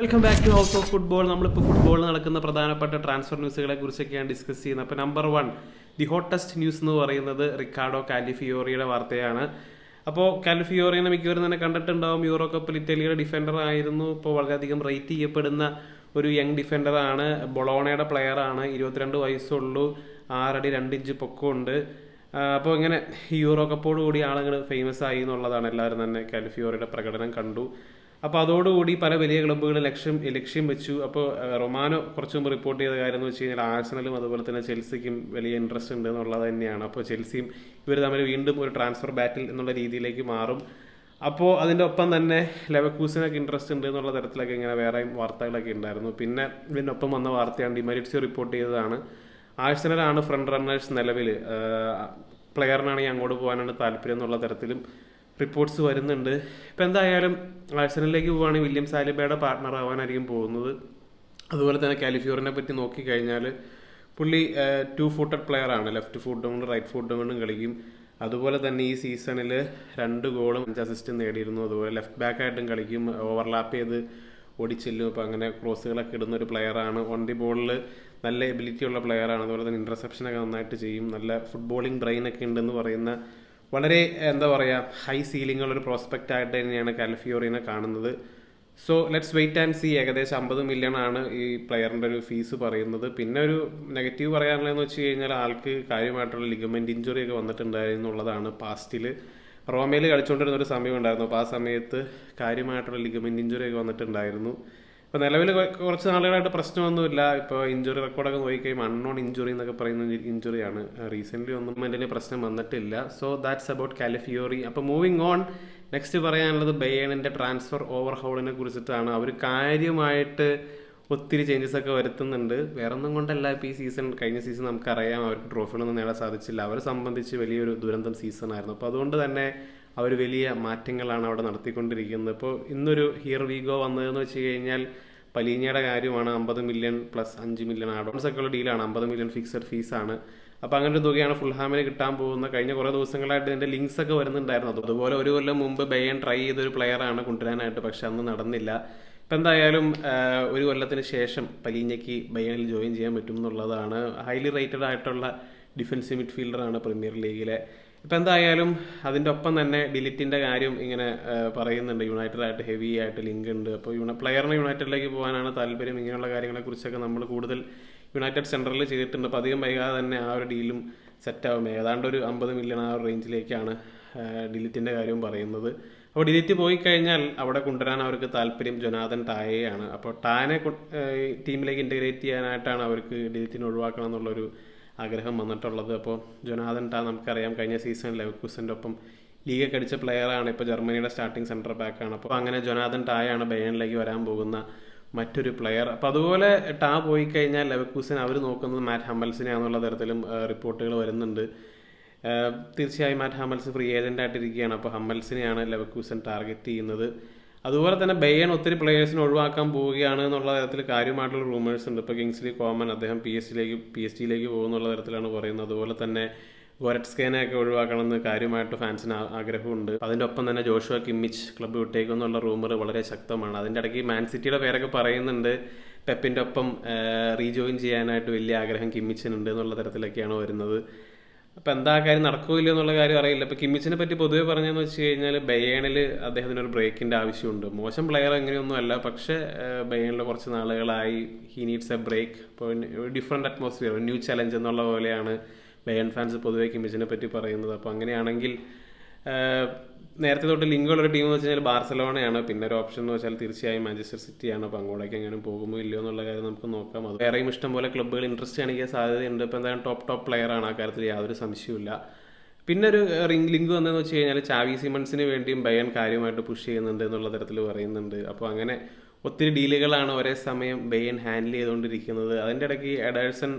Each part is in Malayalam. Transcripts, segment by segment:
Welcome back to house of football നമ്മളിപ്പോൾ ഫുട്ബോളിൽ നടക്കുന്ന പ്രധാനപ്പെട്ട ട്രാൻസ്ഫർ ന്യൂസുകളെ കുറിച്ചൊക്കെയാണ് ഡിസ്കസ് ചെയ്യുന്നത്. അപ്പോൾ number one the hottest news എന്ന് പറയുന്നത് റിക്കാർഡോ കാലിഫിയോറിയുടെ വാർത്തയാണ്. അപ്പോൾ കാലിഫിയോറിനെ മിക്കവരും തന്നെ കണ്ടിട്ടുണ്ടാവും. യൂറോ കപ്പിൽ ഇറ്റലിയുടെ ഡിഫൻഡർ ആയിരുന്നു. ഇപ്പോൾ വളരെയധികം റേറ്റ് ചെയ്യപ്പെടുന്ന ഒരു യങ് ഡിഫൻഡറാണ് ബൊളോണയുടെ പ്ലെയറാണ് ഇരുപത്തിരണ്ട് വയസ്സുള്ളൂ. ആറടി രണ്ട് ഇഞ്ച് പൊക്കമുണ്ട്. അപ്പോൾ ഇങ്ങനെ യൂറോ കപ്പോടുകൂടി ആളുകൾ ഫേമസ് ആയി എന്നുള്ളതാണ് എല്ലാവരും തന്നെ കാലിഫിയോറിയുടെ പ്രകടനം കണ്ടു. അപ്പോൾ അതോടുകൂടി പല വലിയ ക്ലബ്ബുകൾ ലക്ഷ്യം ലക്ഷ്യം വെച്ചു. അപ്പോൾ റൊമാനോ കുറച്ച് മുമ്പ് റിപ്പോർട്ട് ചെയ്ത കാര്യം എന്ന് വെച്ച് കഴിഞ്ഞാൽ ആഴ്സണലും അതുപോലെ തന്നെ ചെൽസിക്കും വലിയ ഇൻട്രസ്റ്റ് ഉണ്ട് എന്നുള്ളത് തന്നെയാണ്. അപ്പോൾ ചെൽസിയും ഇവർ തമ്മിൽ വീണ്ടും ഒരു ട്രാൻസ്ഫർ ബാറ്റിൽ എന്നുള്ള രീതിയിലേക്ക് മാറും. അപ്പോൾ അതിന്റെ ഒപ്പം തന്നെ ലെവക്കൂസിനൊക്കെ ഇൻട്രസ്റ്റ് ഉണ്ട് എന്നുള്ള തരത്തിലൊക്കെ ഇങ്ങനെ വേറെ വാർത്തകളൊക്കെ ഉണ്ടായിരുന്നു. പിന്നെ ഇതിനൊപ്പം വന്ന വാർത്തയാണ് ഡിമരിറ്റ്സ് റിപ്പോർട്ട് ചെയ്തതാണ്. ആഴ്സണലാണ് ഫ്രണ്ട് റണ്ണേഴ്സ് നിലവിൽ പ്ലെയറിനാണെങ്കിൽ അങ്ങോട്ട് പോകാനാണ് താല്പര്യം എന്നുള്ള തരത്തിലും റിപ്പോർട്ട്സ് വരുന്നുണ്ട്. ഇപ്പം എന്തായാലും ആഴ്സണലിലേക്ക് പോവുകയാണെങ്കിൽ വില്യം സാലിബയുടെ പാർട്ട്ണർ ആവാനായിരിക്കും പോകുന്നത്. അതുപോലെ തന്നെ കാലിഫ്യൂറിനെ പറ്റി നോക്കിക്കഴിഞ്ഞാൽ പുള്ളി ടു ഫൂട്ടഡ് പ്ലെയർ ആണ്. ലെഫ്റ്റ് ഫുട്ടും കൊണ്ടും റൈറ്റ് ഫുട്ടും കൊണ്ടും കളിക്കും. അതുപോലെ തന്നെ ഈ സീസണിൽ രണ്ട് ഗോളും അഞ്ച് അസിസ്റ്റും നേടിയിരുന്നു. അതുപോലെ ലെഫ്റ്റ് ബാക്ക് ആയിട്ടും കളിക്കും. ഓവർലാപ്പ് ചെയ്ത് ഓടിച്ചെല്ലും. അപ്പോൾ അങ്ങനെ ക്രോസുകളൊക്കെ ഇടുന്ന ഒരു പ്ലെയറാണ് ഓൺ ദി ബോളിൽ നല്ല എബിലിറ്റി ഉള്ള പ്ലെയറാണ് അതുപോലെ തന്നെ ഇന്റർസെപ്ഷനൊക്കെ നന്നായിട്ട് ചെയ്യും. നല്ല ഫുട്ബോളിംഗ് ബ്രെയിനൊക്കെ ഉണ്ടെന്ന് പറയുന്ന വളരെ എന്താ പറയുക ഹൈ സീലിംഗ് ഉള്ള ഒരു പ്രോസ്പെക്റ്റ് ആയിട്ട് തന്നെയാണ് കാലിഫിയോറിനെ കാണുന്നത്. So let's wait and see ഏകദേശം അമ്പത് മില്യൺ ആണ് ഈ പ്ലെയറിന്റെ ഒരു ഫീസ് പറയുന്നത്. പിന്നെ ഒരു നെഗറ്റീവ് പറയാനുള്ളതെന്ന് വെച്ച് കഴിഞ്ഞാൽ ആൾക്ക് കാര്യമായിട്ടുള്ള ലിഗമെന്റ് ഇഞ്ചുറി ഒക്കെ വന്നിട്ടുണ്ടായിരുന്നു എന്നുള്ളതാണ് പാസ്റ്റിൽ റോമയിൽ കളിച്ചുകൊണ്ടിരുന്ന ഒരു സമയം ഉണ്ടായിരുന്നു. അപ്പോൾ ആ സമയത്ത് കാര്യമായിട്ടുള്ള ലിഗമെന്റ് ഇഞ്ചുറി ഒക്കെ വന്നിട്ടുണ്ടായിരുന്നു. ഇപ്പോൾ നിലവിൽ കുറച്ച് നാളുകളായിട്ട് പ്രശ്നമൊന്നുമില്ല. ഇപ്പോൾ ഇഞ്ചുറി റെക്കോർഡൊക്കെ നോക്കിക്കഴിയുമ്പോൾ അൺനോൺ ഇഞ്ചുറി എന്നൊക്കെ പറയുന്ന ഇഞ്ചുറിയാണ് റീസെന്റ്ലി ഒന്നും അതിന്റെ പ്രശ്നം വന്നിട്ടില്ല. സോ ദാറ്റ്സ് അബൌട്ട് കാലിഫിയോറി അപ്പോൾ മൂവിങ് ഓൺ നെക്സ്റ്റ് പറയാനുള്ളത് ബെയണിന്റെ ട്രാൻസ്ഫർ ഓവർ ഹോളിനെ കുറിച്ചിട്ടാണ്. അവർ കാര്യമായിട്ട് ഒത്തിരി ചേഞ്ചസ് ഒക്കെ വരുത്തുന്നുണ്ട്. വേറെ ഒന്നും കൊണ്ടല്ല ഇപ്പോൾ ഈ സീസൺ കഴിഞ്ഞ സീസൺ നമുക്കറിയാം അവർക്ക് ട്രോഫികളൊന്നും നേടാൻ സാധിച്ചില്ല. അവരെ സംബന്ധിച്ച് വലിയൊരു ദുരന്തം സീസൺ ആയിരുന്നു. അപ്പോൾ അതുകൊണ്ട് തന്നെ അവർ വലിയ മാറ്റങ്ങളാണ് അവിടെ നടത്തിക്കൊണ്ടിരിക്കുന്നത്. ഇപ്പോൾ ഇന്നൊരു ഹിയർ വീഗോ വന്നതെന്ന് വെച്ച് കഴിഞ്ഞാൽ പലീഞ്ഞയുടെ കാര്യമാണ്. അമ്പത് മില്യൺ പ്ലസ് അഞ്ച് മില്യൺ ആഡോൺസ് ഒക്കെ ഉള്ള ഡീലാണ് അമ്പത് മില്യൺ ഫിക്സഡ് ഫീസാണ് അപ്പോൾ അങ്ങനെ ഒരു തുകയാണ് ഫുൾഹാമിന് കിട്ടാൻ പോകുന്ന കഴിഞ്ഞ കുറേ ദിവസങ്ങളായിട്ട് ഇതിന്റെ ലിങ്ക്സ് ഒക്കെ വരുന്നുണ്ടായിരുന്നു. അതുപോലെ ഒരു കൊല്ലം മുമ്പ് ബയൻ ട്രൈ ചെയ്തൊരു പ്ലെയറാണ് കൊണ്ടുവരാനായിട്ട് പക്ഷെ അന്ന് നടന്നില്ല. ഇപ്പം എന്തായാലും ഒരു കൊല്ലത്തിന് ശേഷം പലീഞ്ഞയ്ക്ക് ബയണിൽ ജോയിൻ ചെയ്യാൻ പറ്റും എന്നുള്ളതാണ് ഹൈലി റേറ്റഡ് ആയിട്ടുള്ള ഡിഫൻസീവ് മിഡ്ഫീൽഡറാണ് പ്രീമിയർ ലീഗിലെ. ഇപ്പം എന്തായാലും അതിന്റെ ഒപ്പം തന്നെ ഡിലിറ്റിന്റെ കാര്യം ഇങ്ങനെ പറയുന്നുണ്ട്. യുണൈറ്റഡ് ആയിട്ട് ഹെവി ആയിട്ട് ലിങ്ക് ഉണ്ട്. അപ്പോൾ യുണ പ്ലെയറിന് യുണൈറ്റഡിലേക്ക് പോകാനാണ് താല്പര്യം. ഇങ്ങനെയുള്ള കാര്യങ്ങളെക്കുറിച്ചൊക്കെ നമ്മൾ കൂടുതൽ യുണൈറ്റഡ് സെൻട്രലിൽ ചെയ്തിട്ടുണ്ട്. അപ്പോൾ അധികം വൈകാതെ തന്നെ ആ ഒരു ഡീലും സെറ്റാവും ഏതാണ്ട് ഒരു അമ്പത് മില്യൺ ആ ഒരു റേഞ്ചിലേക്കാണ് ഡിലിറ്റിന്റെ കാര്യവും പറയുന്നത്. അപ്പോൾ ഡിലീറ്റ് പോയി കഴിഞ്ഞാൽ അവിടെ കൊണ്ടുവരാൻ അവർക്ക് താല്പര്യം ജൊനാഥൻ ടായയാണ് അപ്പോൾ ടാനെ ടീമിലേക്ക് ഇന്റഗ്രേറ്റ് ചെയ്യാനായിട്ടാണ് അവർക്ക് ഡിലീറ്റിനെ ഒഴിവാക്കണം എന്നുള്ളൊരു ആഗ്രഹം വന്നിട്ടുള്ളത്. അപ്പോൾ ജൊനാഥൻ ടാ നമുക്കറിയാം കഴിഞ്ഞ സീസണിൽ ലെവക്കൂസിന്റെ ഒപ്പം ലീഗൊക്കെ അടിച്ച പ്ലെയറാണ് ഇപ്പോൾ ജർമ്മനിയുടെ സ്റ്റാർട്ടിംഗ് സെന്റർ ബാക്കാണ് അപ്പോൾ അങ്ങനെ ജൊനാഥൻ ടായാണ് ബയണിലേക്ക് വരാൻ പോകുന്ന മറ്റൊരു പ്ലെയർ അപ്പോൾ അതുപോലെ ടാ പോയി കഴിഞ്ഞാൽ ലെവക്കൂസിൻ അവർ നോക്കുന്നത് മാറ്റ് ഹമ്മൽസിനെയാണെന്നുള്ള തരത്തിലും റിപ്പോർട്ടുകൾ വരുന്നുണ്ട്. തീർച്ചയായും മാറ്റ് ഹമ്മൽസ് ഫ്രീ ഏജന്റ് ആയിട്ടിരിക്കുകയാണ്. അപ്പോൾ ഹമ്മൽസിനെയാണ് ലെവക്കൂസൻ ടാർഗറ്റ് ചെയ്യുന്നത്. അതുപോലെ തന്നെ ബെയ്യൻ ഒത്തിരി പ്ലെയേഴ്സിനെ ഒഴിവാക്കാൻ പോവുകയാണ് എന്നുള്ള തരത്തിൽ കാര്യമായിട്ടുള്ള റൂമേഴ്സ് ഉണ്ട്. ഇപ്പോൾ കിങ്സ്ലി കോമൻ അദ്ദേഹം പി എസ് ജിയിലേക്ക് പി എസ് ജിയിലേക്ക് പോകുന്നുള്ള തരത്തിലാണ് പറയുന്നത്. അതുപോലെ തന്നെ ഗോരറ്റ്സ്കേനെയൊക്കെ ഒഴിവാക്കണമെന്ന് കാര്യമായിട്ട് ഫാൻസിന് ആഗ്രഹമുണ്ട്. അതിന്റെ ഒപ്പം തന്നെ ജോഷുവ കിമ്മിച്ച് ക്ലബ്ബ് വിട്ടേക്കുന്നുള്ള റൂമർ വളരെ ശക്തമാണ്. അതിന്റെ ഇടയ്ക്ക് മാൻ സിറ്റിയുടെ പേരൊക്കെ പറയുന്നുണ്ട്. പെപ്പിന്റെ ഒപ്പം റീജോയിൻ ചെയ്യാനായിട്ട് വലിയ ആഗ്രഹം കിമ്മിച്ചിനുണ്ട് എന്നുള്ള തരത്തിലൊക്കെയാണ് വരുന്നത്. അപ്പം എന്താ കാര്യം? നടക്കില്ല എന്നുള്ള കാര്യം അറിയില്ല. ഇപ്പം കിമ്മിച്ചിനെ പറ്റി പൊതുവെ പറഞ്ഞതെന്ന് വെച്ച് കഴിഞ്ഞാൽ ബയേണിൽ അദ്ദേഹത്തിന് ഒരു ബ്രേക്കിന്റെ ആവശ്യമുണ്ട്. മോശം പ്ലെയർ എങ്ങനെയൊന്നും അല്ല പക്ഷേ ബയേണിൽ കുറച്ച് നാളുകളായി ഹി നീഡ്സ് എ ബ്രേക്ക് ഇപ്പോൾ ഡിഫറെന്റ് അറ്റ്മോസ്ഫിയർ ന്യൂ ചലഞ്ച് എന്നുള്ള പോലെയാണ് ബയൺ ഫാൻസ് പൊതുവെ കിമ്മിച്ചിനെ പറ്റി പറയുന്നത്. അപ്പോൾ അങ്ങനെയാണെങ്കിൽ നേരത്തെ തൊട്ട് ലിങ്കുള്ള ഒരു ടീം എന്ന് വെച്ചാൽ ബാർസലോണയാണ്. പിന്നെ ഒരു ഓപ്ഷൻ എന്ന് വെച്ചാൽ തീർച്ചയായും മാഞ്ചസ്റ്റർ സിറ്റിയാണ് അപ്പോൾ അങ്ങോട്ടേക്ക് എങ്ങനെ പോകുമോ ഇല്ലയോ എന്നുള്ള കാര്യം നമുക്ക് നോക്കാം. അത് വേറെയും ഇഷ്ടം പോലെ ക്ലബ്ബുകൾ ഇൻട്രസ്റ്റ് കാണിക്കാൻ സാധ്യതയുണ്ട്. ഇപ്പോൾ എന്തായാലും ടോപ്പ് ടോപ്പ് പ്ലെയർ ആണ്. ആ കാര്യത്തിൽ യാതൊരു സംശയമില്ല പിന്നെ ഒരു ലിങ്ക് വന്നതെന്ന് വെച്ച് കഴിഞ്ഞാൽ ചാവി സിമൺസിന് വേണ്ടിയും ബയൻ കാര്യമായിട്ട് പുഷ് ചെയ്യുന്നുണ്ട് എന്നുള്ള തരത്തിൽ പറയുന്നുണ്ട്. അപ്പോൾ അങ്ങനെ ഒത്തിരി ഡീലുകളാണ് ഒരേ സമയം ബെയിൻ ഹാൻഡിൽ ചെയ്തുകൊണ്ടിരിക്കുന്നത്. അതിന്റെ ഇടയ്ക്ക് എഡേഴ്സൺ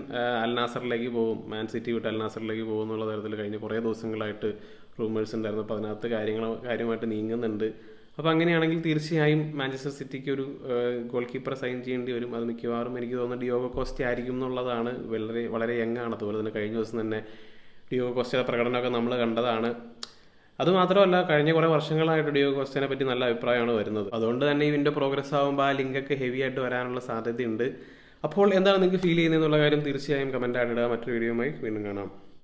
അൽനാസറിലേക്ക് പോകും. മാൻ സിറ്റി വിട്ട് അൽനാസറിലേക്ക് പോകും എന്നുള്ള തരത്തിൽ കഴിഞ്ഞ് കുറേ ദിവസങ്ങളായിട്ട് റൂമേഴ്സ് ഉണ്ടായിരുന്നു. അപ്പോൾ അതിനകത്ത് കാര്യങ്ങൾ കാര്യമായിട്ട് നീങ്ങുന്നുണ്ട്. അപ്പോൾ അങ്ങനെയാണെങ്കിൽ തീർച്ചയായും മാഞ്ചസ്റ്റർ സിറ്റിക്ക് ഒരു ഗോൾ കീപ്പർ സൈൻ ചെയ്യേണ്ടി വരും. അത് മിക്കവാറും എനിക്ക് തോന്നുന്നു ഡിയോഗോ കോസ്റ്റ് ആയിരിക്കും എന്നുള്ളതാണ് വളരെ വളരെ യങ്ങാണ് അതുപോലെ തന്നെ കഴിഞ്ഞ ദിവസം തന്നെ ഡിയോഗോ കോസ്റ്റയുടെ പ്രകടനമൊക്കെ നമ്മൾ കണ്ടതാണ്. അതുമാത്രമല്ല കഴിഞ്ഞ കുറേ വർഷങ്ങളായിട്ട് ഡിയോഗോ കോസ്റ്റിനെ പറ്റി നല്ല അഭിപ്രായമാണ് വരുന്നത്. അതുകൊണ്ട് തന്നെ ഇതിന്റെ പ്രോഗ്രസ് ആകുമ്പോൾ ആ ലിങ്കൊക്കെ ഹെവി ആയിട്ട് വരാനുള്ള സാധ്യതയുണ്ട്. അപ്പോൾ എന്താണ് നിങ്ങൾക്ക് ഫീൽ ചെയ്യുന്നത് എന്നുള്ള കാര്യം തീർച്ചയായും കമന്റ് ആയിട്ട് ഇടുക. മറ്റൊരു വീഡിയോയുമായി വീണ്ടും കാണാം.